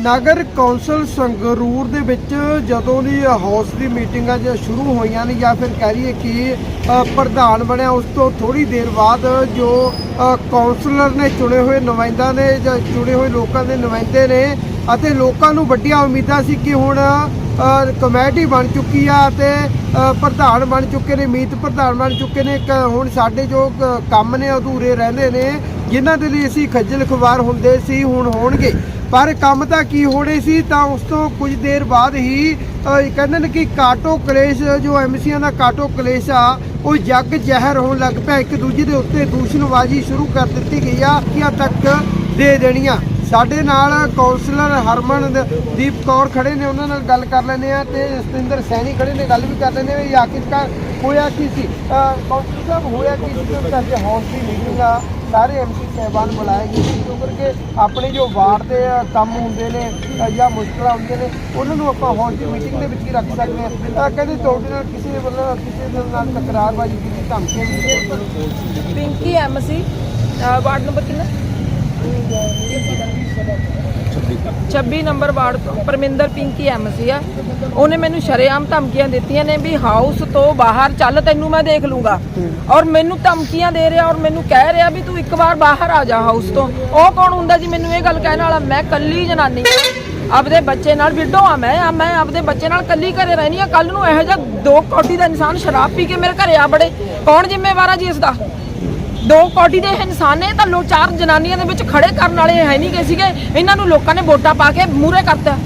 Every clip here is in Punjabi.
ਨਗਰ ਕੌਂਸਲ ਸੰਗਰੂਰ ਦੇ ਵਿੱਚ ਜਦੋਂ ਦੀ ਹਾਊਸ ਦੀ ਮੀਟਿੰਗਾਂ ਜ ਸ਼ੁਰੂ ਹੋਈਆਂ ਨੇ ਜਾਂ ਫਿਰ ਕਹਿ ਲਈਏ ਕਿ ਪ੍ਰਧਾਨ ਬਣਿਆ, ਉਸ ਤੋਂ ਥੋੜੀ ਦੇਰ ਬਾਅਦ ਜੋ ਕੌਂਸਲਰ ਨੇ ਚੁਣੇ ਹੋਏ ਨੁਮਾਇੰਦਾ ਨੇ ਜਾਂ ਚੁਣੇ ਹੋਏ ਲੋਕਾਂ ਦੇ ਨੁਮਾਇੰਦੇ ਨੇ ਅਤੇ ਲੋਕਾਂ ਨੂੰ ਵੱਡੀਆਂ ਉਮੀਦਾਂ ਸੀ ਕਿ ਹੁਣ ਕਮੇਟੀ ਬਣ ਚੁੱਕੀ ਆ ਤੇ ਪ੍ਰਧਾਨ ਬਣ ਚੁੱਕੇ ਨੇ, ਮੀਤ ਪ੍ਰਧਾਨ ਬਣ ਚੁੱਕੇ ਨੇ ਕ- ਹੁਣ ਸਾਡੇ ਜੋ ਕੰਮ ਨੇ, ਅਧੂਰੇ ਰਹਿੰਦੇ ਨੇ, ਜਿਨ੍ਹਾਂ ਦੇ ਲਈ ਅਸੀਂ ਖੱਜਲ ਖੁਆਰ ਹੁੰਦੇ ਸੀ, ਹੁਣ ਹੋਣਗੇ। ਪਰ ਕੰਮ ਤਾਂ ਕੀ ਹੋਣੇ ਸੀ ਤਾਂ ਉਸ ਤੋਂ ਕੁਝ ਦੇਰ ਬਾਅਦ ਹੀ ਕਹਿੰਦੇ ਨੇ ਕਿ ਕਾਟੋ ਕਲੇਸ਼, ਜੋ ਐਮਸੀਆਂ ਦਾ ਕਾਟੋ ਕਲੇਸ਼ ਆ, ਉਹ ਜੱਗ ਜ਼ਹਿਰ ਹੋਣ ਲੱਗ ਪਿਆ। ਇੱਕ ਦੂਜੇ ਦੇ ਉੱਤੇ ਦੂਸ਼ਣਬਾਜ਼ੀ ਸ਼ੁਰੂ ਕਰ ਦਿੱਤੀ ਗਈ ਆ ਕਿ ਤੱਕ ਦੇ ਦੇਣੀਆਂ। ਸਾਡੇ ਨਾਲ ਕੌਂਸਲਰ ਹਰਮਨ ਦੀਪ ਕੌਰ ਖੜੇ ਨੇ ਉਹਨਾਂ ਨਾਲ ਗੱਲ ਕਰ ਲੈਂਦੇ ਆ ਤੇ ਸਤਿੰਦਰ ਸੈਣੀ ਖੜੇ ਨੇ ਗੱਲ ਵੀ ਕਰ ਲੈਂਦੇ ਆ ਵੀ ਆਖਿਰਕਾਰ ਹੋਇਆ ਕੀ ਸੀ? ਅ, ਕੌਂਸਲਰ ਸਾਹਿਬ ਹੋਇਆ ਕੀ ਸੀ? ਕਿ ਸਾਡੇ ਹੌਸ ਦੀ ਮੀਟਿੰਗ ਆ ਸਾਰੇ ਐਮਸੀ ਸਹਿਬਾਨ ਬੁਲਾਏ ਗਏ ਸੀ ਕਿਉਂ ਕਰਕੇ ਆਪਣੇ ਜੋ ਵਾਰਡ ਦੇ ਕੰਮ ਹੁੰਦੇ ਨੇ ਜਾਂ ਮੁਸ਼ਕਲਾਂ ਹੁੰਦੀਆਂ ਨੇ ਉਹਨਾਂ ਨੂੰ ਆਪਾਂ ਹੌਸ ਦੀ ਮੀਟਿੰਗ ਦੇ ਵਿੱਚ ਹੀ ਰੱਖ ਸਕਦੇ ਹਾਂ। ਅ, ਕਹਿੰਦੇ ਤੁਹਾਡੇ ਨਾਲ ਕਿਸੇ ਵੱਲੋਂ ਕਿਸੇ ਨਾਲ ਟਕਰਾਰਬਾਜ਼ੀ ਕੀਤੀ ਧਮਕੀ ਦਿੱਤੀਆਂ ਪਿੰਕੀ ਐਮਸੀ ਵਾਰਡ ਨੰਬਰ ਕਿੰਨਾ? 26 ਨੰਬਰ ਵਾਰਡ ਤੋਂ ਪਰਮਿੰਦਰ ਪਿੰਕੀ ਐਮਸੀ ਆ। ਉਹਨੇ ਮੈਨੂੰ ਸ਼ਰੇਆਮ ਧਮਕੀਆਂ ਦਿੱਤੀਆਂ ਨੇ ਵੀ ਹਾਊਸ ਤੋਂ ਬਾਹਰ ਚੱਲ, ਤੈਨੂੰ ਮੈਂ ਦੇਖ ਲੂੰਗਾ। ਔਰ ਮੈਨੂੰ ਧਮਕੀਆਂ ਦੇ ਰਿਹਾ ਔਰ ਮੈਨੂੰ ਕਹਿ ਰਿਹਾ ਵੀ ਤੂੰ ਇੱਕ ਵਾਰ ਬਾਹਰ ਆ ਜਾ ਹਾਊਸ ਤੋਂ। ਉਹ ਕੌਣ ਹੁੰਦਾ ਜੀ ਮੈਨੂੰ ਇਹ ਗੱਲ ਕਹਿਣ ਵਾਲਾ? ਮੈਂ ਕੱਲੀ ਜਨਾਨੀ ਆਪਦੇ ਬੱਚੇ ਨਾਲ ਵਿਡੋ ਆ ਮੈਂ ਆ ਮੈਂ ਆਪਦੇ ਬੱਚੇ ਨਾਲ ਕੱਲੀ ਘਰੇ ਰਹਿਣੀ ਆ। ਕੱਲ ਨੂੰ ਇਹੋ ਜਿਹਾ ਦੋ ਕੋਟੀ ਦਾ ਇਨਸਾਨ ਸ਼ਰਾਬ ਪੀ ਕੇ ਮੇਰੇ ਘਰੇ ਆ ਬੜੇ ਕੌਣ ਜ਼ਿੰਮੇਵਾਰ ਆ ਜੀ ਇਸ ਦਾ? ਦੋ ਕੋਟੀ ਦੇ ਇਹ ਇਨਸਾਨ ਨੇ, ਤਾਂ ਲੋ ਚਾਰ ਜਨਾਨੀਆਂ ਦੇ ਵਿੱਚ ਖੜੇ ਕਰਨ ਵਾਲੇ ਹੈ ਨਹੀਂ ਗਏ ਸੀਗੇ। ਇਹਨਾਂ ਨੂੰ ਲੋਕਾਂ ਨੇ ਵੋਟਾਂ ਪਾ ਕੇ ਮੂਰੇ ਕਰਤਾ।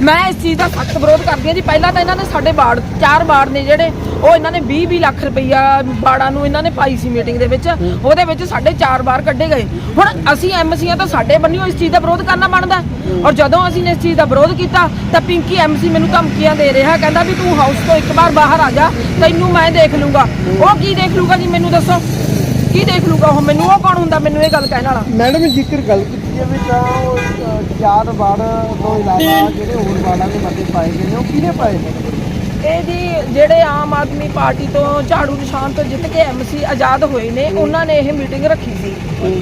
ਮੈਂ ਇਸ ਚੀਜ਼ ਦਾ ਸਖਤ ਵਿਰੋਧ ਕਰਦੀ ਹਾਂ ਜੀ। ਪਹਿਲਾਂ ਤਾਂ ਇਹਨਾਂ ਨੇ ਸਾਡੇ ਬਾੜ ਚਾਰ ਬਾੜ ਨੇ ਜਿਹੜੇ, ਉਹ ਇਹਨਾਂ ਨੇ 20 20 ਲੱਖ ਰੁਪਈਆ ਬਾੜਾਂ ਨੂੰ ਇਹਨਾਂ ਨੇ ਪਾਈ ਸੀ ਮੀਟਿੰਗ ਦੇ ਵਿੱਚ। ਉਹਦੇ ਵਿੱਚ ਸਾਡੇ ਚਾਰ ਬਾਰ ਕੱਢੇ ਗਏ। ਹੁਣ ਅਸੀਂ ਐਮਸੀਆਂ ਤਾਂ ਸਾਡੇ ਬੰਨਿਓ ਇਸ ਚੀਜ਼ ਦਾ ਵਿਰੋਧ ਕਰਨਾ ਬਣਦਾ ਔਰ ਜਦੋਂ ਅਸੀਂ ਇਸ ਚੀਜ਼ ਦਾ ਵਿਰੋਧ ਕੀਤਾ, ਤਾਂ ਪਿੰਕੀ ਐਮਸੀ ਮੈਨੂੰ ਧਮਕੀਆਂ ਦੇ ਰਿਹਾ, ਕਹਿੰਦਾ ਵੀ ਤੂੰ ਹਾਊਸ ਤੋਂ ਇੱਕ ਵਾਰ ਬਾਹਰ ਆ ਜਾ, ਤੈਨੂੰ ਮੈਂ ਦੇਖ ਲੂੰਗਾ। ਉਹ ਕੀ ਦੇਖ ਲੂਗਾ ਜੀ ਮੈਨੂੰ ਦੱਸੋ? ਕੀ ਦੇਖ ਲੂਗਾ ਉਹ? ਮੈਨੂੰ ਉਹ ਕੌਣ ਹੁੰਦਾ? ਮੈਨੂੰ ਇਹ ਗੱਲ ਕਹਿਣ ਵਾਲਾ। ਮੈਡਮ, ਜੇਕਰ ਗੱਲ ਕੀਤੀ ਜਾਵੇ ਤਾਂ ਚਾਰ ਵਾਰ ਤੋਂ ਇਲਾਵਾ ਜਿਹੜੇ ਹੋਰ ਵਾਰਡਾਂ ਦੇ ਮਤੇ ਪਾਏ ਗਏ ਨੇ ਉਹ ਕਿਹਨੇ ਪਾਏ ਨੇ? ਇਹ ਜੀ ਜਿਹੜੇ ਆਮ ਆਦਮੀ ਪਾਰਟੀ ਤੋਂ ਝਾੜੂ ਨਿਸ਼ਾਨ ਤੋਂ ਜਿੱਤ ਕੇ ਐਮਸੀ ਆਜ਼ਾਦ ਹੋਏ ਨੇ ਉਹਨਾਂ ਨੇ ਇਹ ਮੀਟਿੰਗ ਰੱਖੀ ਸੀ।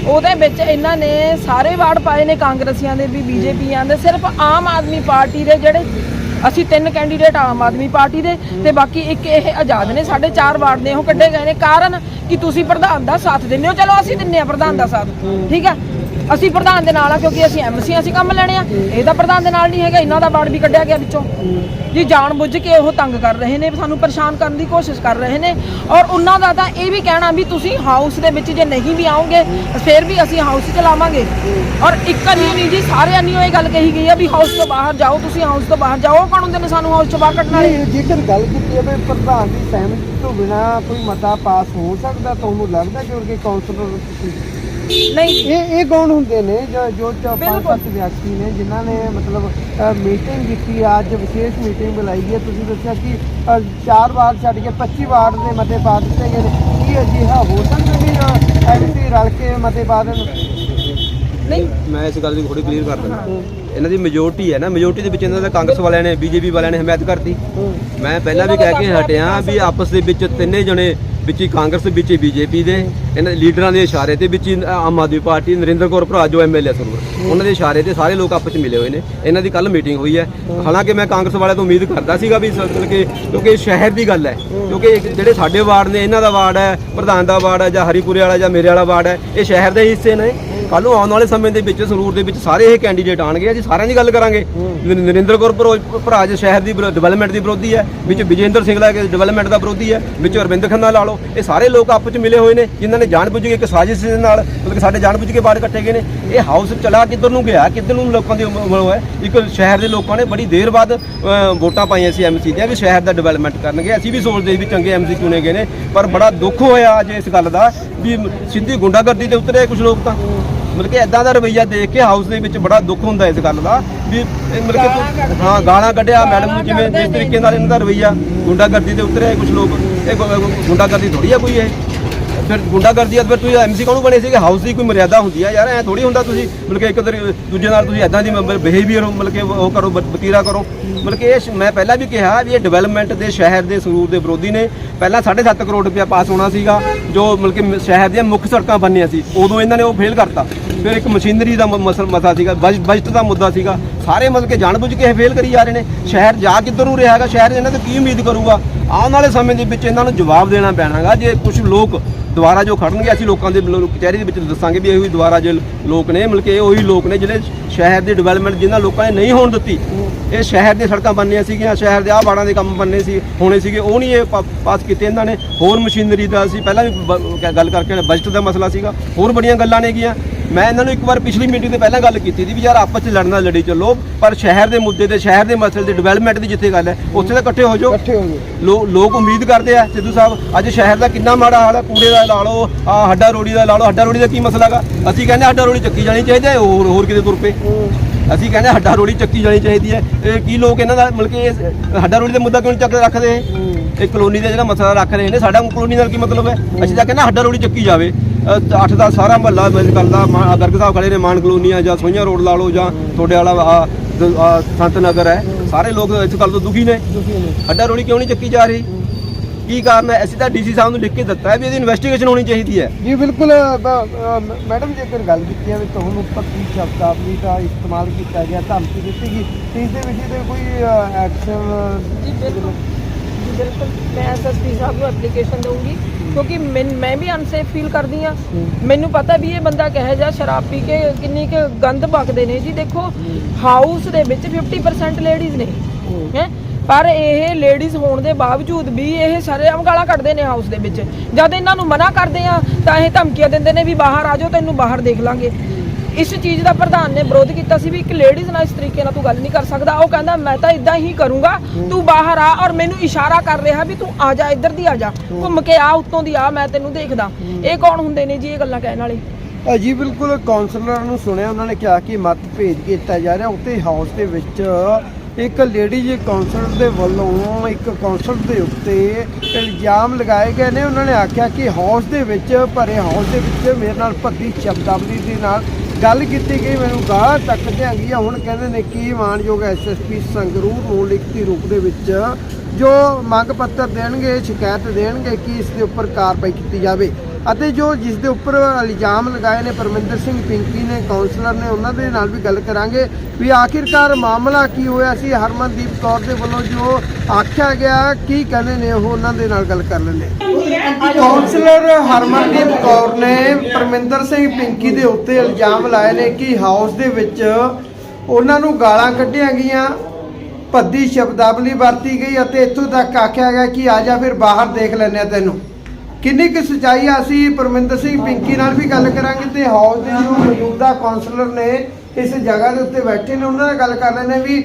ਉਹਦੇ ਵਿੱਚ ਇਹਨਾਂ ਨੇ ਸਾਰੇ ਵਾਰਡ ਪਾਏ ਨੇ ਕਾਂਗਰਸੀਆਂ ਦੇ ਵੀ ਬੀਜੇਪੀਆਂ ਦੇ ਸਿਰਫ ਆਮ ਆਦਮੀ ਪਾਰਟੀ ਦੇ ਜਿਹੜੇ ਅਸੀਂ ਤਿੰਨ ਕੈਂਡੀਡੇਟ ਆਮ ਆਦਮੀ ਪਾਰਟੀ ਦੇ ਤੇ ਬਾਕੀ ਇੱਕ ਇਹ ਆਜ਼ਾਦ ਨੇ ਸਾਡੇ ਚਾਰ ਵਾਰਡ ਨੇ ਉਹ ਕੱਢੇ ਗਏ ਨੇ। ਕਾਰਨ ਕਿ ਤੁਸੀਂ ਪ੍ਰਧਾਨ ਦਾ ਸਾਥ ਦਿੰਦੇ ਹੋ। ਚਲੋ ਅਸੀਂ ਦਿੰਨੇ ਆ ਪ੍ਰਧਾਨ ਦਾ ਸਾਥ। ਠੀਕ ਆ ਅਸੀਂ ਪ੍ਰਧਾਨ ਦੇ ਨਾਲ ਆ, ਕਿਉਂਕਿ ਅਸੀਂ ਐਮਸੀ ਅਸੀਂ ਕੰਮ ਲੈਣੇ ਆ। ਇਹ ਤਾਂ ਪ੍ਰਧਾਨ ਦੇ ਨਾਲ ਨਹੀਂ ਹੈਗਾ, ਇਹਨਾਂ ਦਾ ਵਾਰਡ ਵੀ ਕੱਢਿਆ ਗਿਆ ਵਿੱਚੋਂ। ਜੀ, ਜਾਣ ਬੁੱਝ ਕੇ ਉਹ ਤੰਗ ਕਰ ਰਹੇ ਨੇ, ਸਾਨੂੰ ਪਰੇਸ਼ਾਨ ਕਰਨ ਦੀ ਕੋਸ਼ਿਸ਼ ਕਰ ਰਹੇ ਨੇ। ਔਰ ਉਹਨਾਂ ਦਾ ਤਾਂ ਇਹ ਵੀ ਕਹਿਣਾ ਵੀ ਤੁਸੀਂ ਹਾਊਸ ਦੇ ਵਿੱਚ ਜੇ ਨਹੀਂ ਵੀ ਆਓਗੇ, ਫਿਰ ਵੀ ਅਸੀਂ ਹਾਊਸ ਚਲਾਵਾਂਗੇ ਔਰ ਇੱਕ ਨਹੀਂ ਨਹੀਂ ਜੀ, ਸਾਰਿਆਂ ਨੇ ਇਹ ਗੱਲ ਕਹੀ ਗਈ ਆ ਵੀ ਹਾਊਸ ਤੋਂ ਬਾਹਰ ਜਾਓ, ਤੁਸੀਂ ਹਾਊਸ ਤੋਂ ਬਾਹਰ ਜਾਓ। ਕੌਣ ਹੁੰਦੇ ਨੇ ਸਾਨੂੰ ਹਾਊਸ ਤੋਂ ਬਾਹਰ ਕੱਢਣ ਵਾਲੇ? ਜੇਕਰ ਗੱਲ ਕੀਤੀ ਜਾਵੇ, ਪ੍ਰਧਾਨ ਦੀ ਸਹਿਮਤੀ ਤੋਂ ਬਿਨਾ ਕੋਈ ਮਤਾ ਪਾਸ ਹੋ ਸਕਦਾ, ਤੁਹਾਨੂੰ ਲੱਗਦਾ ਕਿਉਂਕਿ ਕਾਉਂਸਲਰ ਨਹੀਂ। ਇਹ ਇਹ ਕੌਣ ਹੁੰਦੇ ਨੇ ਜੋ ਜੋ ਚ- ਪੰਜ ਬਿਲਕੁਲ। ਸੱਤ ਵਿਅਕਤੀ ਨੇ ਜਿਨ੍ਹਾਂ ਨੇ ਮਤਲਬ ਮੀਟਿੰਗ ਕੀਤੀ ਅੱਜ ਵਿਸ਼ੇਸ਼ ਮੀਟਿੰਗ ਬੁਲਾਈ ਹੈ। ਤੁਸੀਂ ਦੱਸਿਆ ਕਿ ਅ, ਚਾਰ ਵਾਰ ਛੱਡ ਕੇ 25 ਵਾਰ ਦੇ ਮਤੇ ਪਾ ਦਿੱਤੇ ਗਏ ਨੇ। ਕੀ ਅਜਿਹਾ ਹੋ ਸਕਦਾ ਵੀ ਐਮਸੀ ਰਲ ਕੇ ਮਤੇ ਪਾ ਦੇਣ? ਨਹੀਂ। ਮੈਂ ਇਸ ਗੱਲ ਦੀ ਥੋੜੀ ਕਲੀਅਰ ਕਰ ਦਿੰਦਾ। ਇਹਨਾਂ ਦੀ ਮੈਜੋਰਟੀ ਹੈ ਨਾ। ਮੈਜੋਰਟੀ ਦੇ ਵਿੱਚ ਇਹਨਾਂ ਦਾ ਕਾਂਗਰਸ ਵਾਲਿਆਂ ਨੇ, ਬੀਜੇਪੀ ਵਾਲਿਆਂ ਨੇ ਹਮਾਇਤ ਕਰਤੀ। ਮੈਂ ਪਹਿਲਾਂ ਵੀ ਕਹਿ ਕੇ ਹਟਿਆ ਵੀ ਆਪਸ ਦੇ ਵਿੱਚ ਤਿੰਨੇ ਜਣੇ ਵਿੱਚ ਹੀ ਕਾਂਗਰਸ ਵਿੱਚ ਹੀ ਬੀਜੇਪੀ ਦੇ, ਇਹਨਾਂ ਲੀਡਰਾਂ ਦੇ ਇਸ਼ਾਰੇ ਤੇ ਵਿੱਚ ਹੀ ਆਮ ਆਦਮੀ ਪਾਰਟੀ, ਨਰਿੰਦਰ ਕੌਰ ਭਰਾ ਜੋ ਐਮਐਲਏ ਸਰਵਰ ਉਹਨਾਂ ਦੇ ਇਸ਼ਾਰੇ ਤੇ ਸਾਰੇ ਲੋਕ ਆਪਸ ਵਿੱਚ ਮਿਲੇ ਹੋਏ ਨੇ। ਇਹਨਾਂ ਦੀ ਕੱਲ ਮੀਟਿੰਗ ਹੋਈ ਹੈ। ਹਾਲਾਂਕਿ ਮੈਂ ਕਾਂਗਰਸ ਵਾਲਿਆਂ ਤੋਂ ਉਮੀਦ ਕਰਦਾ ਸੀਗਾ ਵੀ ਮਤਲਬ ਕਿ, ਕਿਉਂਕਿ ਸ਼ਹਿਰ ਦੀ ਗੱਲ ਹੈ। ਕਿਉਂਕਿ ਜਿਹੜੇ ਸਾਡੇ ਵਾਰਡ ਨੇ, ਇਹਨਾਂ ਦਾ ਵਾਰਡ ਹੈ, ਪ੍ਰਧਾਨ ਦਾ ਵਾਰਡ ਹੈ ਜਾਂ ਹਰੀਪੁਰੇ ਵਾਲਾ ਜਾਂ ਮੇਰੇ ਵਾਲਾ ਵਾਰਡ ਹੈ, ਇਹ ਸ਼ਹਿਰ ਦੇ ਹਿੱਸੇ ਨੇ। ਕੱਲ ਨੂੰ ਆਉਣ ਵਾਲੇ ਸਮੇਂ ਦੇ ਵਿੱਚ ਸਰੂਰ ਦੇ ਵਿੱਚ ਸਾਰੇ ਇਹ ਕੈਂਡੀਡੇਟ ਆਣਗੇ ਅਸੀਂ ਸਾਰਿਆਂ ਦੀ ਗੱਲ ਕਰਾਂਗੇ। ਨਰਿ- ਨਰਿੰਦਰ ਕੌਰ ਭਰੋ- ਜੋ ਸ਼ਹਿਰ ਦੀ ਡਿਵੈਲਪਮੈਂਟ ਦੀ ਵਿਰੋਧੀ ਹੈ। ਵਿੱਚ ਵਿਜੇਂਦਰ ਸਿੰਘਲਾ ਕੇ ਡਿਵੈਲਪਮੈਂਟ ਦਾ ਵਿਰੋਧੀ ਹੈ। ਵਿੱਚ ਅਰਵਿੰਦ ਖੰਨਾ ਲਾ ਲਓ। ਇਹ ਸਾਰੇ ਲੋਕ ਆਪਸ ਵਿੱਚ ਮਿਲੇ ਹੋਏ ਨੇ ਜਿਨ੍ਹਾਂ ਨੇ ਜਾਣਬੁੱਝ ਕੇ ਇੱਕ ਸਾਜ਼ਿਸ਼ ਦੇ ਨਾਲ ਮਤਲਬ ਕਿ ਸਾਡੇ ਜਾਣਬੁੱਝ ਕੇ ਬਾੜ ਕੱਟੇ ਗਏ ਨੇ। ਇਹ ਹਾਊਸ ਚਲਾ ਕਿੱਧਰ ਨੂੰ ਗਿਆ ਕਿੱਧਰ ਨੂੰ ਲੋਕਾਂ ਦੀ ਉਹ ਹੈ ਇੱਕ ਸ਼ਹਿਰ ਦੇ ਲੋਕਾਂ ਨੇ ਬੜੀ ਦੇਰ ਬਾਅਦ ਵੋਟਾਂ ਪਾਈਆਂ ਸੀ ਐਮਸੀ ਦੀਆਂ ਵੀ ਸ਼ਹਿਰ ਦਾ ਡਿਵੈਲਪਮੈਂਟ ਕਰਨਗੇ। ਅਸੀਂ ਵੀ ਸੋਚਦੇ ਸੀ ਵੀ ਚੰਗੇ ਐਮਸੀ ਚੁਣੇ ਗਏ ਨੇ ਪਰ ਬੜਾ ਦੁੱਖ ਹੋਇਆ ਅੱਜ ਇਸ ਗੱਲ ਦਾ ਵੀ ਸਿੱਧੀ ਗੁੰਡਾਗਰਦੀ ਤੇ ਉਤਰੇ ਕੁਝ ਲੋਕ ਤਾਂ। ਮਤਲਬ ਕਿ ਇਦਾਂ ਦਾ ਰਵਈਆ ਦੇਖ ਕੇ ਹਾਊਸ ਦੇ ਵਿੱਚ ਬੜਾ ਦੁੱਖ ਹੁੰਦਾ ਇਸ ਗੱਲ ਦਾ ਵੀ ਇਹ ਮਤਲਬ ਕਿ ਹਾਂ ਗਾਲਾਂ ਕੱਢਿਆ ਮੈਡਮ ਨੂੰ ਜਿਵੇਂ ਜਿਸ ਤਰੀਕੇ ਨਾਲ ਇਹਨਾਂ ਦਾ ਰਵਈਆ ਗੁੰਡਾਗਰਦੀ ਤੇ ਉਤਰਿਆ ਕੁਝ ਲੋਕ ਇਹ ਗੁੰਡਾਗਰਦੀ ਥੋੜੀ ਆ ਕੋਈ ਇਹ? ਫਿਰ ਗੁੰਡਾਗਰਦੀ ਆ ਫਿਰ ਤੁਸੀਂ ਐਮਸੀ ਕਾਹਨੂੰ ਬਣੇ ਸੀਗੇ? ਹਾਊਸ ਦੀ ਕੋਈ ਮਰਿਆਦਾ ਹੁੰਦੀ ਆ ਯਾਰ, ਐ ਥੋੜੀ ਹੁੰਦਾ ਤੁਸੀਂ, ਮਤਲਬ ਕਿ ਇੱਕ ਦਰ ਦੂਜੇ ਨਾਲ ਤੁਸੀਂ ਐਦਾਂ ਦੀ ਬਿਹੇਵੀਅਰ ਮਤਲਬ ਕਿ ਉਹ ਕਰੋ ਬਤੀਰਾ ਕਰੋ। ਮਤਲਬ ਕਿ ਇਹ ਮੈਂ ਪਹਿਲਾਂ ਵੀ ਕਿਹਾ ਵੀ ਇਹ ਡਿਵੈਲਪਮੈਂਟ ਦੇ ਸ਼ਹਿਰ ਦੇ ਸਰੂਰ ਦੇ ਵਿਰੋਧੀ ਨੇ। ਪਹਿਲਾਂ 7.5 ਕਰੋੜ ਰੁਪਇਆ ਪਾਸ ਹੋਣਾ ਸੀਗਾ, ਜੋ ਮਤਲਬ ਕਿ ਸ਼ਹਿਰ ਦੀਆਂ ਮੁੱਖ ਸੜਕਾਂ ਬਣਨੀਆਂ ਸੀ। ਉਦੋਂ ਇਹਨਾਂ ਨੇ ਉਹ ਫੇਲ ਕਰਤਾ। ਫਿਰ ਇੱਕ ਮਸ਼ੀਨਰੀ ਦਾ ਮ- ਮਸਲ ਸੀਗਾ, ਬਜ- ਬਜਟ ਦਾ ਮੁੱਦਾ ਸੀਗਾ। ਸਾਰੇ ਮਤਲਬ ਕਿ ਜਾਣਬੁੱਝ ਕੇ ਇਹ ਫੇਲ ਕਰੀ ਜਾ ਰਹੇ ਨੇ। ਸ਼ਹਿਰ ਜਾ ਕਿੱਧਰ ਨੂੰ ਰਿਹਾ ਹੈਗਾ? ਸ਼ਹਿਰ ਇਹਨਾਂ ਤੋਂ ਕੀ ਉਮੀਦ ਕਰੂਗਾ? ਆਉਣ ਵਾਲੇ ਸਮੇਂ ਦੇ ਵਿੱਚ ਇਹਨਾਂ ਨੂੰ ਜਵਾਬ ਦੇਣਾ ਪੈਣਾਗਾ। ਜੇ ਕੁਝ ਲੋਕ ਦੁਬਾਰਾ ਜੋ ਖੜਨਗੇ, ਅਸੀਂ ਲੋਕਾਂ ਦੇ ਕਚਹਿਰੀ ਦੇ ਵਿੱਚ ਦੱਸਾਂਗੇ ਵੀ ਇਹੋ ਹੀ ਦੁਬਾਰਾ ਜੇ ਲੋਕ ਨੇ, ਮਤਲਬ ਕਿ ਇਹ ਉਹੀ ਲੋਕ ਨੇ ਜਿਹੜੇ ਸ਼ਹਿਰ ਦੀ ਡਿਵੈਲਪਮੈਂਟ ਜਿਨ੍ਹਾਂ ਲੋਕਾਂ ਨੇ ਨਹੀਂ ਹੋਣ ਦਿੱਤੀ, ਇਹ ਸ਼ਹਿਰ ਦੀਆਂ ਸੜਕਾਂ ਬਣਨੀਆਂ ਸੀਗੀਆਂ, ਸ਼ਹਿਰ ਦੇ ਆਹ ਬਾੜਾਂ ਦੇ ਕੰਮ ਬਣਨੇ ਸੀ, ਹੋਣੇ ਸੀਗੇ, ਉਹ ਨਹੀਂ ਇਹ ਪਾਸ ਕੀਤੇ ਇਹਨਾਂ ਨੇ। ਹੋਰ ਮਸ਼ੀਨਰੀ ਦਾ ਸੀ ਪਹਿਲਾਂ ਵੀ ਬ- ਗੱਲ ਕਰਕੇ ਬਜਟ ਦਾ ਮਸਲਾ ਸੀਗਾ, ਹੋਰ ਬੜੀਆਂ ਗੱਲਾਂ ਨੇਗੀਆਂ ਮੈਂ ਇਹਨਾਂ ਨੂੰ ਇੱਕ ਵਾਰ ਪਿਛਲੀ ਮੀਟਿੰਗ ਤੇ ਪਹਿਲਾਂ ਗੱਲ ਕੀਤੀ ਸੀ ਵੀ ਯਾਰ ਆਪਸ ਚ ਲੜਨਾ ਲੜੀ ਚੱਲੋ ਪਰ ਸ਼ਹਿਰ ਦੇ ਮੁੱਦੇ ਤੇ ਸ਼ਹਿਰ ਦੇ ਮਸਲੇ ਤੇ ਡਿਵੈਲਪਮੈਂਟ ਦੀ ਜਿੱਥੇ ਗੱਲ ਹੈ ਉੱਥੇ ਤਾਂ ਇਕੱਠੇ ਹੋ ਜਾਓ। ਇਕੱਠੇ ਹੋ ਲੋ- ਲੋਕ ਉਮੀਦ ਕਰਦੇ ਆ ਸਿੱਧੂ ਸਾਹਿਬ ਅੱਜ ਸ਼ਹਿਰ ਦਾ ਕਿੰਨਾ ਮਾੜਾ ਹਾਲ ਹੈ ਕੂੜੇ ਦਾ ਲਾ ਲਓ ਆ ਹੱਡਾ ਰੋੜੀ ਦਾ ਲਾ ਲਓ ਹੱਡਾ ਰੋੜੀ ਦਾ ਕੀ ਮਸਲਾ ਹੈਗਾ? ਅਸੀਂ ਕਹਿੰਦੇ ਹੱਡਾ ਰੋੜੀ ਚੱਕੀ ਜਾਣੀ ਚਾਹੀਦੀ ਹੈ ਹੋਰ ਹੋਰ ਕਿਤੇ ਤੁਰ ਪਏ। ਅਸੀਂ ਕਹਿੰਦੇ ਹੱਡਾ ਰੋੜੀ ਚੱਕੀ ਜਾਣੀ ਚਾਹੀਦੀ ਹੈ। ਇਹ ਕੀ ਲੋਕ ਇਹਨਾਂ ਦਾ ਮਤਲਬ ਕਿ ਹੱਡਾ ਰੋੜੀ ਦਾ ਮੁੱਦਾ ਕਿਉਂ ਚੱਕ ਰੱਖਦੇ? ਇਹ? ਇਹ ਕਲੋਨੀ ਦਾ ਜਿਹੜਾ ਮਸਲਾ ਰੱਖ ਰਹੇ ਨੇ ਸਾਡਾ ਕਲੋਨੀ ਨਾਲ ਕੀ ਮਤਲਬ ਹੈ? ਅਸੀਂ ਤਾਂ ਕਹਿੰਦੇ ਹੱਡਾ ਰੋੜੀ ਚੱਕੀ ਜਾਵੇ। ਅ, ਅੱਠ ਦਾ ਸਾਰਾ ਮਹੱਲਾ ਮਿਲ ਕਰਦਾ। ਮਾ- ਗਰਗ ਸਾਹਿਬ ਖੜੇ ਨੇ ਮਾਨ ਕਲੋਨੀ ਆ ਜਾਂ ਸੋਈਆਂ ਰੋਡ ਲਾ ਲਓ ਜਾਂ ਤੁਹਾਡੇ ਵਾਲਾ ਸੰਤ ਨਗਰ ਹੈ। ਸਾਰੇ ਲੋਕ ਇਸ ਗੱਲ ਤੋਂ ਦੁਖੀ ਨੇ। ਹੱਡਾ ਰੋੜੀ ਕਿਉਂ ਨਹੀਂ ਚੱਕੀ ਜਾ ਰਹੀ? ਕੀ ਕਾਰਨ ਹੈ? ਅਸੀਂ ਤਾਂ ਡੀਸੀ ਸਾਹਿਬ ਨੂੰ ਲਿਖ ਕੇ ਦਿੱਤਾ ਹੈ ਵੀ ਇਹਦੀ ਇਨਵੈਸਟੀਗੇਸ਼ਨ ਹੋਣੀ ਚਾਹੀਦੀ ਹੈ। ਜੀ ਬਿਲਕੁਲ ਮੈਡਮ ਜੇਕਰ ਗੱਲ ਕੀਤੀ ਜਾਵੇ ਤੁਹਾਨੂੰ ਪੱਕੀ ਸ਼ਬਦਾਵਲੀ ਦਾ ਇਸਤੇਮਾਲ ਕੀਤਾ ਗਿਆ ਧਮਕੀ ਦਿੱਤੀ ਗਈ। ਤੇ ਇਸ ਦੇ ਵਿੱਚ ਕੋਈ ਐਕਸ਼ਨ ਜੀ ਬਿਲਕੁਲ। ਜੀ ਬਿਲਕੁਲ, ਮੈਂ ਐਸਐਸਪੀ ਸਾਹਿਬ ਨੂੰ ਐਪਲੀਕੇਸ਼ਨ ਦਊਂਗੀ, ਕਿਉਂਕਿ ਮੈਂ ਵੀ ਅਨਸੇਫ ਫੀਲ ਕਰਦੀ ਆ ਮੈਨੂੰ ਪਤਾ ਵੀ ਇਹ ਬੰਦਾ ਕਹੇ ਜਾ ਸ਼ਰਾਬ ਪੀ ਕੇ ਕਿੰਨੀ ਕੁ ਗੰਦ ਬਕਦੇ ਨੇ ਜੀ। ਦੇਖੋ ਹਾਊਸ ਦੇ ਵਿੱਚ 50% ਲੇਡੀਜ਼ ਨੇ, ਹੈ? ਪਰ ਇਹ ਲੇਡੀਜ਼ ਹੋਣ ਦੇ ਬਾਵਜੂਦ ਵੀ ਇਹ ਸਾਰੇ ਗਾਲਾਂ ਕੱਢਦੇ ਨੇ ਹਾਊਸ ਦੇ ਵਿੱਚ। ਜਦ ਇਹਨਾਂ ਨੂੰ ਮਨਾ ਕਰਦੇ ਆ ਤਾਂ ਇਹ ਧਮਕੀਆਂ ਦਿੰਦੇ ਨੇ ਵੀ ਬਾਹਰ ਆ ਜਾਓ, ਤੈਨੂੰ ਬਾਹਰ ਦੇਖ ਲਾਂਗੇ। ਇਸ ਚੀਜ਼ ਦਾ ਪ੍ਰਧਾਨ ਨੇ ਵਿਰੋਧ ਕੀਤਾ ਸੀ ਵੀ ਇੱਕ ਲੇਡੀਜ਼ ਨਾਲ ਇਸ ਤਰੀਕੇ ਨਾਲ ਤੂੰ ਗੱਲ ਨਹੀਂ ਕਰ ਸਕਦਾ। ਉਹ ਕਹਿੰਦਾ ਮੈਂ ਤਾਂ ਇਦਾਂ ਹੀ ਕਰੂੰਗਾ। ਤੂੰ ਬਾਹਰ ਆ ਔਰ ਮੈਨੂੰ ਇਸ਼ਾਰਾ ਕਰ ਰਿਹਾ ਵੀ ਤੂੰ ਆ ਜਾ ਇੱਧਰ ਦੀ ਆ ਜਾ। ਘੁੰਮ ਕੇ ਆ ਉੱਤੋਂ ਦੀ ਆ ਮੈਂ ਤੈਨੂੰ ਦੇਖਦਾ। ਇਹ ਕੌਣ ਹੁੰਦੇ ਨੇ ਜੀ ਇਹ ਗੱਲਾਂ ਕਹਿਣ ਵਾਲੇ? ਅ, ਜੀ ਬਿਲਕੁਲ ਕਾਉਂਸਲਰ ਨੂੰ ਸੁਣਿਆ ਉਹਨਾਂ ਨੇ ਕਿਹਾ ਕਿ ਮਤ ਭੇਜ ਕੀਤਾ ਜਾ ਰਿਹਾ। ਉੱਤੇ ਹਾਊਸ ਦੇ ਵਿੱਚ ਇੱਕ ਲੇਡੀਜ਼ ਕਾਉਂਸਲਰ ਦੇ ਵੱਲੋਂ ਇੱਕ ਕਾਉਂਸਲਰ ਦੇ ਉੱਤੇ ਇਲਜ਼ਾਮ ਲਗਾਏ ਗਏ ਨੇ। ਉਹਨਾਂ ਨੇ ਆਖਿਆ ਕਿ ਹਾਊਸ ਦੇ ਵਿੱਚ, ਭਰੇ ਹਾਊਸ ਦੇ ਵਿੱਚ ਮੇਰੇ ਨਾਲ ਭੱਦੀ ਸ਼ਬਦਾਵਲੀ ਦੇ ਨਾਲ ਗੱਲ ਕੀਤੀ ਗਈ। ਮੈਨੂੰ ਗਾਹ ਤੱਕ ਦਿਆਂਗੀ ਹੁਣ ਕਹਿੰਦੇ ਨੇ ਕਿ ਮਾਨਯੋਗ ਐਸਐਸਪੀ ਸੰਗਰੂਰ ਨੂੰ ਲਿਖਤੀ ਰੂਪ ਦੇ ਵਿੱਚ ਜੋ ਮੰਗ ਪੱਤਰ ਦੇਣਗੇ, ਸ਼ਿਕਾਇਤ ਦੇਣਗੇ ਕਿ ਇਸ ਦੇ ਉੱਪਰ ਕਾਰਵਾਈ ਕੀਤੀ ਜਾਵੇ। ਅਤੇ ਜੋ ਜਿਸ ਦੇ ਉੱਪਰ ਇਲਜ਼ਾਮ ਲਗਾਏ ਨੇ ਪਰਮਿੰਦਰ ਸਿੰਘ ਪਿੰਕੀ ਨੇ ਕਾਉਂਸਲਰ ਨੇ, ਉਹਨਾਂ ਦੇ ਨਾਲ ਵੀ ਗੱਲ ਕਰਾਂਗੇ ਵੀ ਆਖਿਰਕਾਰ ਮਾਮਲਾ ਕੀ ਹੋਇਆ ਸੀ? ਹਰਮਨਦੀਪ ਕੌਰ ਦੇ ਵੱਲੋਂ ਜੋ ਆਖਿਆ ਗਿਆ, ਕੀ ਕਹਿੰਦੇ ਨੇ ਉਹ ਉਹਨਾਂ ਦੇ ਨਾਲ ਗੱਲ ਕਰ ਲੈਂਦੇ ਕਾਉਂਸਲਰ ਹਰਮਨਦੀਪ ਕੌਰ ਨੇ ਪਰਮਿੰਦਰ ਸਿੰਘ ਪਿੰਕੀ ਦੇ ਉੱਤੇ ਇਲਜ਼ਾਮ ਲਾਏ ਨੇ ਕਿ ਹਾਊਸ ਦੇ ਵਿੱਚ ਉਹਨਾਂ ਨੂੰ ਗਾਲਾਂ ਕੱਢੀਆਂ ਗਈਆਂ। ਭੱਦੀ ਸ਼ਬਦਾਵਲੀ ਵਰਤੀ ਗਈ ਅਤੇ ਇੱਥੋਂ ਤੱਕ ਆਖਿਆ ਗਿਆ ਕਿ ਆ ਜਾ ਫਿਰ ਬਾਹਰ ਦੇਖ ਲੈਂਦੇ ਆ ਤੈਨੂੰ। ਕਿੰਨੀ ਕੁ ਸਚਾਈ ਆ ਅਸੀਂ ਪਰਮਿੰਦਰ ਸਿੰਘ ਪਿੰਕੀ ਨਾਲ ਵੀ ਗੱਲ ਕਰਾਂਗੇ ਤੇ ਹਾਊਸ ਦੇ ਜੋ ਮੌਜੂਦਾ ਕਾਉਂਸਲਰ ਨੇ ਇਸ ਜਗ੍ਹਾ ਦੇ ਉੱਤੇ ਬੈਠੇ ਨੇ, ਉਹਨਾਂ ਨਾਲ ਗੱਲ ਕਰ ਲੈਂਦੇ ਵੀ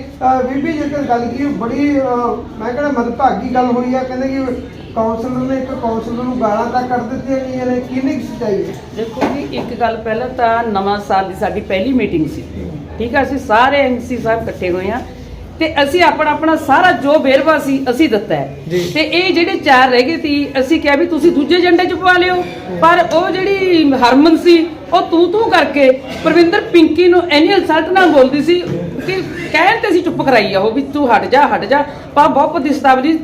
ਬੀਬੀ ਜੇਕਰ ਗੱਲ ਕੀ ਬੜੀ ਮੈਂ ਕਹਿੰਦਾ ਮਦਭਾਗੀ ਗੱਲ ਹੋਈ ਆ, ਕਹਿੰਦੇ ਕਿ ਕਾਉਂਸਲਰ ਨੇ ਇੱਕ ਕਾਉਂਸਲਰ ਨੂੰ ਗਾਲਾਂ ਤਾਂ ਕੱਢ ਦਿੱਤੀਆਂ ਗਈਆਂ ਨੇ ਕਿੰਨੀ ਕੁ ਸਚਾਈ ਦੇਖੋ ਜੀ, ਇੱਕ ਗੱਲ ਪਹਿਲਾਂ ਤਾਂ ਨਵਾਂ ਸਾਲ ਦੀ ਸਾਡੀ ਪਹਿਲੀ ਮੀਟਿੰਗ ਸੀ। ਠੀਕ ਆ, ਅਸੀਂ ਸਾਰੇ ਐਮਸੀ ਸਾਹਿਬ ਇਕੱਠੇ ਹੋਏ ਆ। ਤੇ ਅਸੀਂ ਆਪਣਾ ਆਪਣਾ ਸਾਰਾ ਜੋ ਵੇਰਵਾ ਸੀ ਅਸੀਂ ਦਿੱਤਾ ਹੈ। ਤੇ ਇਹ ਜਿਹੜੇ ਚਾਰ ਰਹਿ ਗਏ ਸੀ ਅਸੀਂ ਕਿਹਾ ਵੀ ਤੁਸੀਂ ਦੂਜੇ ਏਜੰਡੇ ਚ ਪਵਾ ਲਿਓ। ਪਰ ਉਹ ਜਿਹੜੀ ਹਰਮਨ ਸੀ ਉਹ ਤੂੰ ਤੂੰ ਕਰਕੇ ਪ੍ਰਵਿੰਦਰ ਪਿੰਕੀ ਨੂੰ ਐਨੀ ਇਨਸਲਟ ਨਾਲ ਬੋਲਦੀ ਸੀ ਕਿ ਕਹਿਣ ਤੇ ਅਸੀਂ ਚੁੱਪ ਕਰਾਈ ਆ ਉਹ ਵੀ ਤੂੰ ਹਟ ਜਾ ਹਟ ਜਾ। ਪਰ ਬਹੁਤ ਦਿਸਤਾਵਲੀ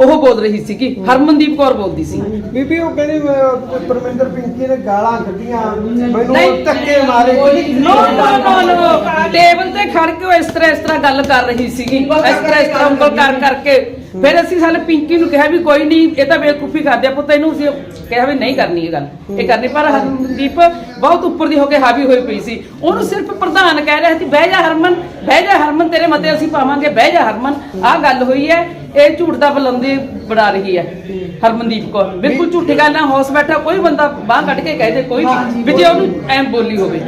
ਉਹ ਬੋਲ ਰਹੀ ਸੀਗੀ ਹਰਮਨਦੀਪ ਕੌਰ ਬੋਲਦੀ ਸੀ। ਬੀਬੀ ਉਹ ਕਹਿੰਦੀ ਅਹ, ਪਰਮਿੰਦਰ ਪਿੰਕੀ ਨੇ ਗਾਲਾਂ ਕੱਢੀਆਂ। ਮੈਨੂੰ ਨਹੀਂ। ਧੱਕੇ ਮਾਰੇ। ਨੋ ਨੋ ਨੋ ਨੋ ਟੇਬਲ ਤੇ ਖੜ ਕੇ ਉਹ ਇਸ ਤਰ੍ਹਾਂ ਇਸ ਤਰ੍ਹਾਂ ਗੱਲ ਕਰ ਰਹੀ ਸੀਗੀ। ਇਸ ਤਰ੍ਹਾਂ ਇਸ ਤਰ੍ਹਾਂ ਉਂਗਲ ਕਰ ਕਰਕੇ ਫਿਰ ਅਸੀਂ ਸਾਲੇ ਪਿੰਕੀ ਨੂੰ ਕਿਹਾ ਵੀ ਕੋਈ ਨਹੀਂ, ਇਹ ਤਾਂ ਬੇਕੂਫੀ ਕਰਦੇ ਆ, ਪੁੱਤ ਇਹਨੂੰ ਅਸੀਂ ਕਿਹਾ ਵੀ ਨਹੀਂ ਕਰਨੀ ਇਹ ਗੱਲ, ਇਹ ਕਰਨੀ, ਪਰ ਹਰਮਨਦੀਪ ਬਹੁਤ ਉੱਪਰ ਦੀ ਹੋ ਕੇ ਹਾਵੀ ਹੋਈ ਪਈ ਸੀ। ਉਹਨੂੰ ਸਿਰਫ ਪ੍ਰਧਾਨ ਕਹਿ ਰਿਹਾ ਸੀ, ਬਹਿ ਜਾ ਹਰਮਨ, ਬਹਿ ਜਾ ਹਰਮਨ, ਤੇਰੇ ਮਤੇ ਅਸੀਂ ਪਾਵਾਂਗੇ, ਬਹਿ ਜਾ ਹਰਮਨ, ਆਹ ਗੱਲ ਹੋਈ ਹੈ, ਇਹ ਝੂਠ ਦਾ ਬਲੰਦੇ ਬਣਾ ਰਹੀ ਹੈ, ਹਰਮਨਦੀਪ ਕੌਰ। ਬਿਲਕੁਲ ਝੂਠੀ ਗੱਲ ਨਾ ਹੌਸ ਬੈਠਾ, ਕੋਈ ਬੰਦਾ ਬਾਹ ਕੱਢ ਕੇ ਕਹਿ ਦੇ, ਕੋਈ ਵੀ ਜੇ ਉਹਨੂੰ ਐਂ ਬੋਲੀ ਹੋਵੇ।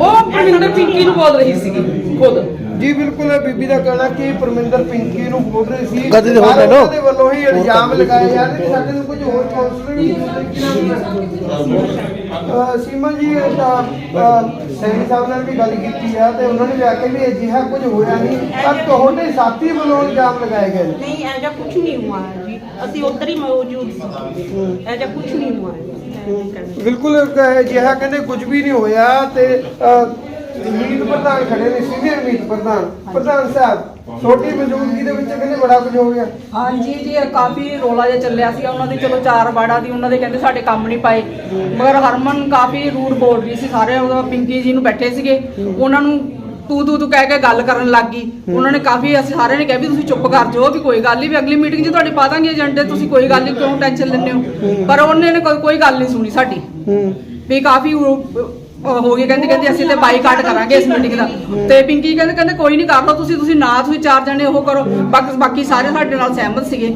ਉਹ ਪ੍ਰਵਿੰਦਰ ਪਿੰਕੀ ਨੂੰ ਬੋਲ ਰਹੀ ਸੀਗੀ, ਖੁਦ। ਜੀ ਬਿਲਕੁਲ ਇਹ ਬੀਬੀ ਦਾ ਕਹਿਣਾ ਕਿ ਪਰਮਿੰਦਰ ਪਿੰਕੀ ਨੂੰ ਬੋਲ ਰਹੀ ਸੀ। ਕਦੇ ਦੇ ਹੋ ਗਏ ਨਾ? ਉਹਨਾਂ ਦੇ ਵੱਲੋਂ ਹੀ ਇਲਜ਼ਾਮ ਲਗਾਏ ਜਾ ਰਹੇ ਕਿ ਸਾਡੇ ਨੂੰ ਕੁਝ ਹੋਰ ਕਾਉਂਸਲਰ ਸੀਮਾ ਜੀ ਇਹ ਤਾਂ ਸੈਣੀ ਸਾਹਿਬ ਨਾਲ ਵੀ ਗੱਲ ਕੀਤੀ ਆ ਤੇ ਉਹਨਾਂ ਨੇ ਵੀ ਆਖਿਆ ਵੀ ਅਜਿਹਾ ਕੁਝ ਹੋਇਆ ਨਹੀਂ ਪਰ ਤੁਹਾਡੇ ਸਾਥੀ ਵੱਲੋਂ ਇਲਜ਼ਾਮ ਲਗਾਏ ਗਏ ਨੇ। ਨਹੀਂ ਐਜਾ ਕੁਝ ਨਹੀਂ ਹੁਆ ਹੈ ਜੀ। ਅਸੀਂ ਉੱਧਰ ਹੀ ਮੌਜੂਦ ਸੀ। ਐਜਾ ਕੁਝ ਨਹੀਂ ਹੁਆ ਹੈ ਮੈਂ ਨਹੀਂ ਕਹਿੰਦੀ। ਬਿਲਕੁਲ ਅਜਿਹਾ ਕਹਿੰਦੇ ਕੁਝ ਵੀ ਨਹੀਂ ਹੋਇਆ ਤੇ ਮੀਤ ਪ੍ਰਧਾਨ ਖੜੇ ਨੇ ਸੀਨੀਅਰ ਮੀਤ ਪ੍ਰਧਾਨ। ਪ੍ਰਧਾਨ ਸਾਹਿਬ ਛੋਟੀ ਮੌਜੂਦਗੀ ਦੇ ਵਿੱਚ ਕਹਿੰਦੇ ਬੜਾ ਕੁਝ ਹੋ ਗਿਆ ਹਾਂਜੀ ਜੀ ਇਹ ਕਾਫੀ ਰੋਲਾ ਜਿਹਾ ਚੱਲਿਆ ਸੀ ਉਹਨਾਂ ਦੇ ਚਲੋ ਚਾਰ ਬਾੜਾ ਦੀ ਉਹਨਾਂ ਦੇ ਕਹਿੰਦੇ ਸਾਡੇ ਕੰਮ ਨਹੀਂ ਪਾਏ। ਮਗਰ ਹਰਮਨ ਕਾਫੀ ਰੂਡ ਬੋਲ ਰਹੀ ਸੀ ਸਾਰੇ ਉਹਦਾ ਪਿੰਕੀ ਜੀ ਨੂੰ ਬੈਠੇ ਸੀਗੇ। ਉਹਨਾਂ ਨੂੰ ਤੂੰ ਤੂੰ ਤੂੰ ਕਹਿ ਕੇ ਗੱਲ ਕਰਨ ਲੱਗ ਗਈ। ਉਹਨਾਂ ਨੇ ਕਾਫੀ ਅਸੀਂ ਸਾਰਿਆਂ ਨੇ ਕਿਹਾ ਵੀ ਤੁਸੀਂ ਚੁੱਪ ਕਰ ਜਾਓ ਵੀ ਕੋਈ ਗੱਲ ਨਹੀਂ ਵੀ ਅਗਲੀ ਮੀਟਿੰਗ 'ਚ ਤੁਹਾਡੀ ਪਾ ਦਾਂਗੇ ਏਜੰਡੇ ਤੁਸੀਂ ਕੋਈ ਗੱਲ ਨਹੀਂ ਕਿਉਂ ਟੈਨਸ਼ਨ ਲੈਂਦੇ ਹੋ? ਪਰ ਉਹਨੇ ਨੇ ਕੋਈ ਗੱਲ ਨਹੀਂ ਸੁਣੀ ਸਾਡੀ। ਵੀ ਕਾਫੀ ਉਹ ਹੋ ਗਈ ਕਹਿੰਦੀ ਕਹਿੰਦੀ ਅਸੀਂ ਤੇ ਬਾਈਕਾਟ ਕਰਾਂਗੇ ਇਸ ਮੀਟਿੰਗ ਦਾ। ਤੇ ਪਿੰਕੀ ਕਹਿੰਦੇ ਕਹਿੰਦੇ ਕੋਈ ਨਹੀਂ ਕਰ ਲਓ ਤੁਸੀਂ ਤੁਸੀਂ ਨਾ ਤੁਸੀਂ ਚਾਰ ਜਣੇ ਉਹ ਕਰੋ। ਬਾਕੀ ਬਾਕੀ ਸਾਰੇ ਸਾਡੇ ਨਾਲ ਸਹਿਮਤ ਸੀਗੇ।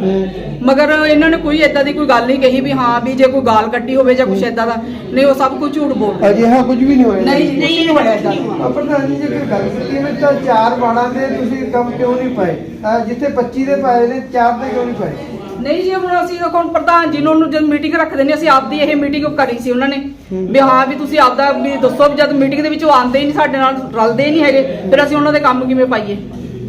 ਮਗਰ ਇਹਨਾਂ ਨੇ ਕੋਈ ਏਦਾਂ ਦੀ ਕੋਈ ਗੱਲ ਨਹੀਂ ਕਹੀ ਵੀ ਹਾਂ ਵੀ ਜੇ ਕੋਈ ਗਾਲ ਕੱਢੀ ਹੋਵੇ ਜਾਂ ਕੁਝ ਏਦਾਂ ਦਾ ਨਹੀਂ ਉਹ ਸਭ ਕੁਝ ਝੂਠ ਬੋਲ ਰਹੇ। ਅਜਿਹਾ ਕੁਝ ਵੀ ਨਹੀਂ ਹੋਇਆ। ਨਹੀਂ ਨਹੀਂ ਹੋਇਆ ਏਦਾਂ ਦਾ। ਆ ਪ੍ਰਧਾਨ ਜੀ ਗੱਲ ਕੀਤੀ ਹੈ ਤਾਂ ਚਾਰ ਬਾਣਾਂ ਦੇ ਤੁਸੀਂ ਕੰਮ ਕਿਉਂ ਨਹੀਂ ਪਾਏ? ਅਹ ਜਿੱਥੇ 25 ਦੇ ਪਾਏ ਨੇ ਚਾਰ ਦੇ ਕਿਉਂ ਨਹੀਂ ਪਾਏ? ਨਹੀਂ ਜੀ ਹੁਣ ਅਸੀਂ ਦੇਖੋ ਹੁਣ ਪ੍ਰਧਾਨ ਜੀ ਨੂੰ ਉਹਨੂੰ ਜਦ ਮੀਟਿੰਗ ਰੱਖਦੇ ਨੇ ਅਸੀਂ ਆਪਦੀ ਇਹ ਮੀਟਿੰਗ ਕਰੀ ਸੀ ਉਹਨਾਂ ਨੇ। ਵੀ ਹਾਂ ਵੀ ਤੁਸੀਂ ਆਪਦਾ ਵੀ ਦੱਸੋ ਵੀ ਜਦ ਮੀਟਿੰਗ ਦੇ ਵਿੱਚ ਉਹ ਆਉਂਦੇ ਹੀ ਨਹੀਂ ਸਾਡੇ ਨਾਲ ਰਲਦੇ ਹੀ ਨਹੀਂ ਹੈਗੇ ਫਿਰ ਅਸੀਂ ਉਹਨਾਂ ਦੇ ਕੰਮ ਕਿਵੇਂ ਪਾਈਏ?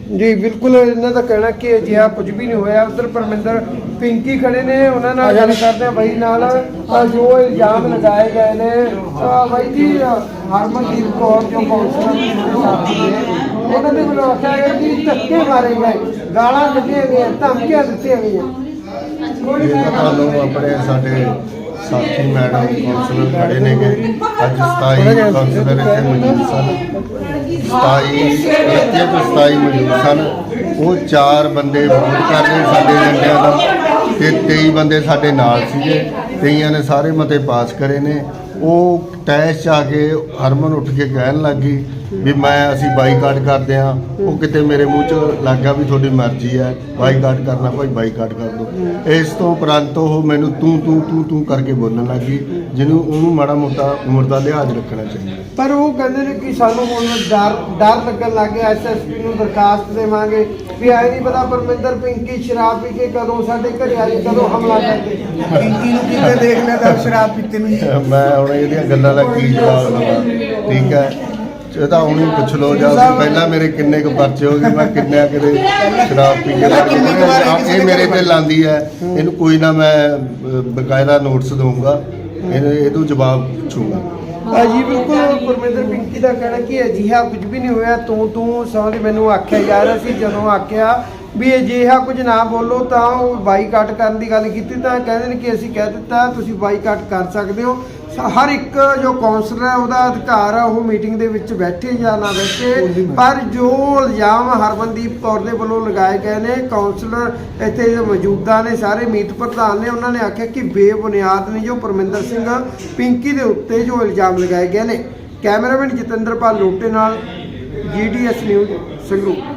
ਜੀ ਬਿਲਕੁਲ ਇਹਨਾਂ ਦਾ ਕਹਿਣਾ ਕਿ ਅਜਿਹਾ ਕੁਝ ਵੀ ਨਹੀਂ ਹੋਇਆ। ਉਧਰ ਪਰਮਿੰਦਰ ਪਿੰਕੀ ਖੜੇ ਨੇ ਉਹਨਾਂ ਨਾਲ ਗੱਲ ਕਰਦੇ ਆ। ਬਾਈ ਨਾਲ ਅਹ ਜੋ ਇਲਜ਼ਾਮ ਲਗਾਏ ਗਏ ਨੇ ਅਹ ਬਾਈ ਜੀ ਹਰਮਨਦੀਪ ਕੌਰ ਜੋ ਕੌਂਸਲਰ ਨੇ ਉਹਨਾਂ ਦੇ ਵੱਲੋਂ ਆਖਿਆ ਗਿਆ ਕਿ ਧੱਕੇ ਮਾਰੇ ਗਏ ਗਾਲਾਂ ਕੱਢੀਆਂ ਗਈਆਂ ਧਮਕੀਆਂ ਦਿੱਤੀਆਂ ਗਈਆਂ। ਇਹ ਤੁਹਾਨੂੰ ਆਪਣੇ ਸਾਡੇ ਸਾਥੀ ਮੈਡਮ ਕਾਉਂਸਲਰ ਖੜੇ ਨੇਗੇ। ਅੱਜ 27 ਕਾਉਂਸਲਰ ਇੱਥੇ ਮੌਜੂਦ ਸਨ। 27 ਇੱਥੇ ਤੋਂ 27 ਮੌਜੂਦ ਸਨ। ਉਹ ਚਾਰ ਬੰਦੇ ਵੋਟ ਕਰ ਰਹੇ ਸਾਡੇ ਏਜੰਡਿਆਂ ਦਾ ਤੇ 23 ਬੰਦੇ ਸਾਡੇ ਨਾਲ ਸੀਗੇ। ਕਈਆਂ ਨੇ ਸਾਰੇ ਮਤੇ ਪਾਸ ਕਰੇ ਨੇ। ਉਹ 'ਚ ਆ ਕੇ ਹਰਮਨ ਉੱਠ ਕੇ ਕਹਿਣ ਲੱਗੀ ਵੀ ਮੈਂ ਅਸੀਂ ਬਾਈਕਾਟ ਕਰਦੇ ਆ ਉਹ ਕਿਤੇ ਮੇਰੇ ਮੂੰਹ 'ਚ ਲੱਗ ਗਿਆ ਵੀ ਤੁਹਾਡੀ ਮਰਜ਼ੀ ਹੈ। ਬਾਈਕਾਟ ਕਰਨਾ ਭਾਈ ਬਾਈਕਾਟ ਕਰ ਦਿਓ ਇਸ ਤੋਂ ਉਪਰੰਤ ਉਹ ਮੈਨੂੰ ਤੂੰ ਤੂੰ ਤੂੰ ਤੂੰ ਕਰਕੇ ਬੋਲਣ ਲੱਗੀ ਜਿਹਨੂੰ ਉਹਨੂੰ ਮਾੜਾ ਮੋਟਾ ਉਮਰ ਦਾ ਲਿਹਾਜ਼ ਰੱਖਣਾ ਚਾਹੀਦਾ। ਪਰ ਉਹ ਕਹਿੰਦੇ ਨੇ ਕਿ ਸਾਨੂੰ ਹੁਣ ਡਰ ਡਰ ਲੱਗਣ ਲੱਗ ਗਿਆ। ਐਸਐਸਪੀ ਨੂੰ ਦਰਖਾਸਤ ਦੇਵਾਂਗੇ ਵੀ ਆਏ ਨਹੀਂ ਪਤਾ ਪਰਮਿੰਦਰ ਪਿੰਕੀ ਸ਼ਰਾਬ ਪੀ ਕੇ ਕਦੋਂ ਸਾਡੇ ਘਰੇ ਆਈ ਕਦੋਂ ਹਮਲਾ ਕਰਦੇ ਪਿੰਕੀ ਨੂੰ ਕਿਵੇਂ ਦੇਖ ਲਿਆ ਤਾਂ ਸ਼ਰਾਬ ਪੀਤੇ ਨੂੰ ਮੈਂ ਹੁਣ ਇਹਦੀਆਂ ਗੱਲਾਂ ਦਾ ਕੀ ਜਵਾਬ ਦੇਵਾਂ। ਠੀਕ ਹੈ। ਇਹ ਤਾਂ ਹੁਣ ਹੀ ਪੁੱਛ ਲਓ ਜਾਂ ਪਹਿਲਾਂ ਮੇਰੇ ਕਿੰਨੇ ਕੁ ਪਰਚੇ ਹੋ ਗਏ ਮੈਂ ਕਿੰਨੇ ਕਿਤੇ ਸ਼ਰਾਬ ਪੀ ਕੇ ਇਹ ਮੇਰੇ ਤੇ ਲਾਂਦੀ ਹੈ। ਇਹਨੂੰ ਕੋਈ ਨਾ ਮੈਂ ਬਕਾਇਦਾ ਨੋਟਿਸ ਦਊਂਗਾ। ਇਹ ਤੋਂ ਜਵਾਬ ਪੁੱਛੂੰਗਾ। ਜੀ ਬਿਲਕੁਲ ਪਰਮਿੰਦਰ ਪਿੰਕੀ ਦਾ ਕਹਿਣਾ ਕਿ ਅਜਿਹਾ ਕੁਝ ਵੀ ਨਹੀਂ ਹੋਇਆ। ਤੂੰ ਤੂੰ ਸਮਝ ਮੈਨੂੰ ਆਖਿਆ ਜਾ ਰਿਹਾ ਸੀ ਜਦੋਂ ਆਖਿਆ ਵੀ ਅਜਿਹਾ ਕੁਝ ਨਾ ਬੋਲੋ ਤਾਂ ਉਹ ਬਾਈਕਾਟ ਕਰਨ ਦੀ ਗੱਲ ਕੀਤੀ ਤਾਂ ਕਹਿੰਦੇ ਨੇ ਕਿ ਅਸੀਂ ਕਹਿ ਦਿੱਤਾ ਤੁਸੀਂ ਬਾਈਕਾਟ ਕਰ ਸਕਦੇ ਹੋ। ਹਰ ਇੱਕ ਜੋ ਕਾਉਂਸਲਰ ਹੈ ਉਹਦਾ ਅਧਿਕਾਰ ਹੈ ਉਹ ਮੀਟਿੰਗ ਦੇ ਵਿੱਚ ਬੈਠੇ ਜਾਂ ਨਾ ਬੈਠੇ। ਪਰ ਜੋ ਇਲਜ਼ਾਮ ਹਰਮਨਦੀਪ ਕੌਰ ਦੇ ਵੱਲੋਂ ਲਗਾਏ ਗਏ ਨੇ ਕਾਉਂਸਲਰ ਇੱਥੇ ਜੋ ਮੌਜੂਦਾ ਨੇ ਸਾਰੇ ਮੀਤ ਪ੍ਰਧਾਨ ਨੇ ਉਹਨਾਂ ਨੇ ਆਖਿਆ ਕਿ ਬੇਬੁਨਿਆਦ ਨੇ ਜੋ ਪਰਮਿੰਦਰ ਸਿੰਘ ਪਿੰਕੀ ਦੇ ਉੱਤੇ ਜੋ ਇਲਜ਼ਾਮ ਲਗਾਏ ਗਏ ਨੇ। ਕੈਮਰਾਮੈਨ ਜਤਿੰਦਰਪਾਲ ਲੋਟੇ ਨਾਲ ਜੀਡੀਐਸ ਨਿਊਜ਼ ਸੰਗਰੂਰ।